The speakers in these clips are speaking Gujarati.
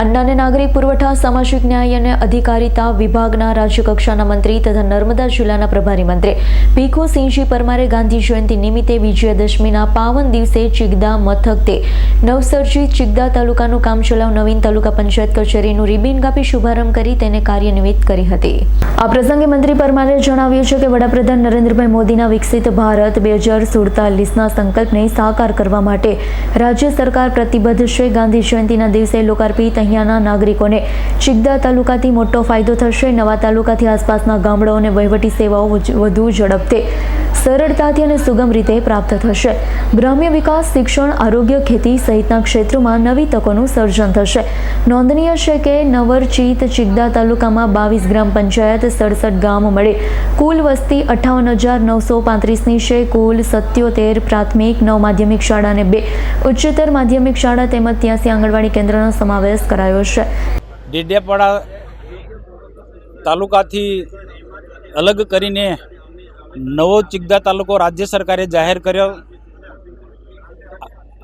અન્ન અને નાગરિક પુરવઠા, સામાજિક ન્યાય અને અધિકારિતા વિભાગના રાજ્યકક્ષાના મંત્રી તથા નર્મદા જિલ્લાના પ્રભારી મંત્રી ભીખુ સિંહજી પરમારે ગાંધી જયંતિ નિમિત્તે વિજયાદશમીના પાવન દિવસે ચિગદા મથક તે નવસર્જિત ચિગદા તાલુકાનું કામચલાઉ નવીન તાલુકા પંચાયત કચેરીનું રિબિન કાપી શુભારંભ કરી તેને કાર્યાન્વિત કરી હતી. આ પ્રસંગે મંત્રી પરમારે જણાવ્યું છે કે વડાપ્રધાન નરેન્દ્રભાઈ મોદીના વિકસિત ભારત બે હજાર સુડતાલીસના સંકલ્પને સાકાર કરવા માટે રાજ્ય સરકાર પ્રતિબદ્ધ છે. ગાંધી જયંતિના દિવસે લોકાર્પિત અહીંયાના નાગરિકોને ચિગદા તાલુકાથી મોટો ફાયદો થશે. નવા તાલુકાથી આસપાસના ગામડાઓ વહીવટી સેવાઓ વધુ ઝડપથી, સરળતાથી અને સુગમ રીતે પ્રાપ્ત થશે. ગ્રામ્ય વિકાસ, શિક્ષણ, આરોગ્ય, ખેતી સહિતના ક્ષેત્રોમાં નવી તકોનું સર્જન થશે. નોંધનીય છે કે નવરચિત ચિગદા તાલુકામાં બાવીસ ગ્રામ પંચાયત, સડસઠ ગામ મળે કુલ વસ્તી અઠાવન હજાર નવસો પાંત્રીસની છે. કુલ સત્યોતેર પ્રાથમિક, નવ માધ્યમિક શાળા અને બે ઉચ્ચતર માધ્યમિક શાળા તેમજ ત્યાંસી આંગણવાડી કેન્દ્રનો સમાવેશ કરાયો છે. ડેડિયાપાડા તાલુકાથી અલગ કરીને નવો ચિગદા તાલુકો રાજ્ય સરકારે જાહેર કર્યો.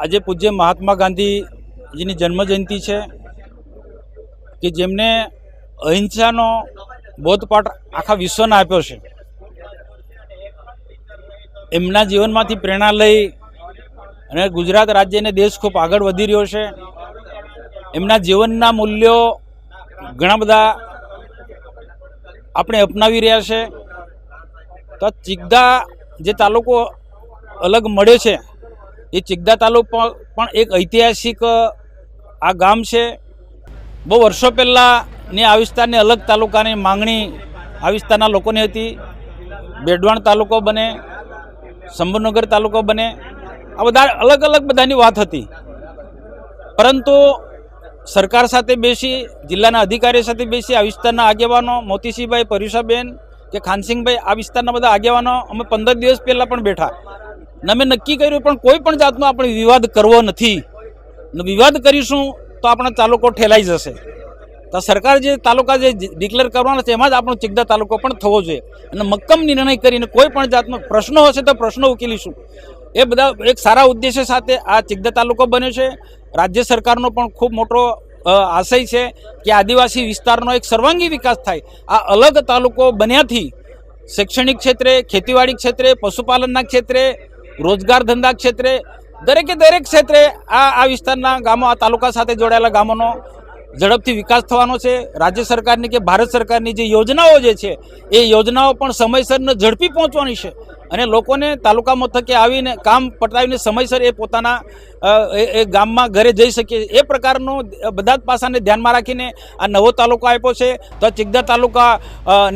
આજે પૂજ્ય મહાત્મા ગાંધીજીની જન્મજયંતિ છે કે જેમને અહિંસાનો બોધપાઠ આખા વિશ્વને આપ્યો છે. એમના જીવનમાંથી પ્રેરણા લઈ અને ગુજરાત રાજ્યને દેશ ખૂબ આગળ વધી રહ્યો છે. એમના જીવનના મૂલ્યો ઘણા બધા આપણે અપનાવી રહ્યા છે. તો ચિગદા જે તાલુકો અલગ મળે છે, એ ચિગદા તાલુકો પણ એક ઐતિહાસિક, આ ગામ છે. બહુ વર્ષો પહેલાંની આ વિસ્તારની અલગ તાલુકાની માંગણી આ વિસ્તારના લોકોની હતી. બેડવાણ તાલુકો બને શંભુનગર તાલુકો બને, આ બધા અલગ અલગ બધાની વાત હતી. પરંતુ સરકાર સાથે બેસી, જિલ્લાના અધિકારી સાથે બેસી આ વિસ્તારના આગેવાનો મોતીસિંહભાઈ પરુષાબેન કે ખાનસિંહભાઈ, આ વિસ્તારના બધા આગેવાનો અમે પંદર દિવસ પહેલાં પણ બેઠા. ને અમે નક્કી કર્યું પણ કોઈ પણ જાતનો આપણે વિવાદ કરવો નથી. ને વિવાદ કરીશું તો આપણા તાલુકો ઠેલાઈ જશે. તો સરકાર જે તાલુકા જે ડિક્લેર કરવાનો છે એમાં જ આપણો ચિગદા તાલુકો પણ થવો જોઈએ. અને મક્કમ નિર્ણય કરીને કોઈ પણ જાતનો પ્રશ્નો હશે તો પ્રશ્નો ઉકેલીશું. એ બધા એક સારા ઉદ્દેશ્ય સાથે આ ચિગદા તાલુકો બન્યો છે. રાજ્ય સરકારનો પણ ખૂબ મોટો આશય છે કે આદિવાસી વિસ્તારનો એક સર્વાંગી વિકાસ થાય. આ અલગ તાલુકો બન્યાથી શૈક્ષણિક ક્ષેત્રે, ખેતીવાડી ક્ષેત્રે, પશુપાલનના ક્ષેત્રે, રોજગાર ધંધા ક્ષેત્રે, દરેકે દરેક ક્ષેત્રે આ આ વિસ્તારના ગામો, આ તાલુકા સાથે જોડાયેલા ગામોનો ઝડપથી વિકાસ થવાનો છે. રાજ્ય સરકારની કે ભારત સરકારની જે યોજનાઓ જે છે, એ યોજનાઓ પણ સમયસરને ઝડપી પહોંચવાની છે. અને લોકોને તાલુકા મથકે આવીને કામ પટાવીને સમયસર એ પોતાના એ એ ગામમાં ઘરે જઈ શકે. એ પ્રકારનો બધા જ પાસાને ધ્યાનમાં રાખીને આ નવો તાલુકો આપ્યો છે. તો ચિકદા ચિગદા તાલુકા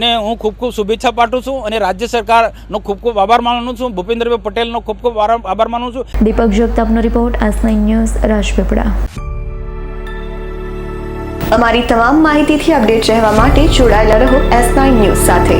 ને હું ખૂબ ખૂબ શુભેચ્છા પાઠવું છું અને રાજ્ય સરકારનો ખૂબ ખૂબ આભાર માનું છું. ભૂપેન્દ્રભાઈ પટેલનો ખૂબ ખૂબ આભાર માનું છું. Deepak જગતાપનો report S nine news Rajpipla. અમારી તમામ માહિતીથી અપડેટ રહેવા માટે જોડાયેલા રહો એસ નાઇન ન્યૂઝ સાથે.